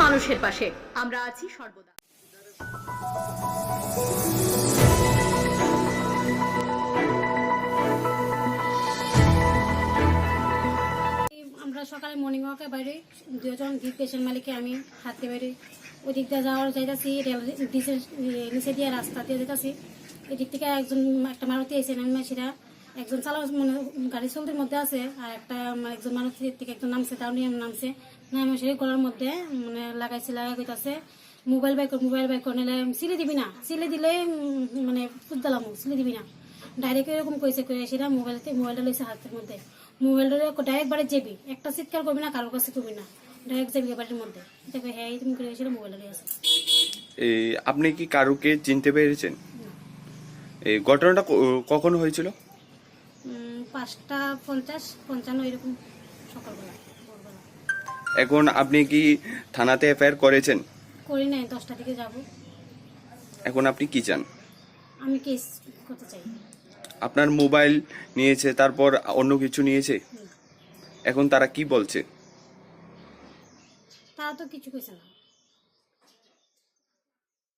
পাশে। আমরা আছি সর্বদা। আমরা সকালে মর্নিং ওয়াকে বাইরে, দুজন ভিপ পেশেন্ট মালিকে আমি হাঁটতে বাইরে। ওই দিক দিয়ে যাওয়ার যাইতাছি নিচে- দিয়ে রাস্তা দিয়ে যেতেছি এই দিক থেকে একজন, একটা মারুতি এসে নামে সেটা একজন চালাও মানে গাড়ি চলতির মধ্যে আছে আর একটা মানে একজন মানুষ থেকে একজন নামছে তাও নিয়ে নামছে। নামে সেই গলার মধ্যে মানে লাগাইছে লাগা কইতাছে মোবাইল বাইক মোবাইল বাইক নিলে সিলে দিবি না সিলে দিলে মানে ফুদালাম সিলে দিবি না। ডাইরেক্ট এরকম কইছে কই সেটা মোবাইলতে মোবাইলটা লইছে হাতের মধ্যে। মোবাইলটা ডাইরেক্ট বাড়ি যাবি একটা চিৎকার করবি না কারোর কাছে করবি না ডাইরেক্ট যাবি বাড়ির মধ্যে। দেখো হ্যাঁ তুমি করে সেটা মোবাইলটা লই আছে এই আপনি কি কারুকে চিনতে পেরেছেন? এই ঘটনাটা কখন হয়েছিল? পাঁচটা পঞ্চাশ পঞ্চান্ন এরকম সকালবেলা ভোরবেলা। এখন আপনি কি থানাতে এফআইআর করেছেন? করি নাই দশটা দিকে যাব। এখন আপনি কি চান? আমি কেস করতে চাই। আপনার মোবাইল নিয়েছে তারপর অন্য কিছু নিয়েছে? এখন তারা কি বলছে? তারা তো কিছু কইছে না।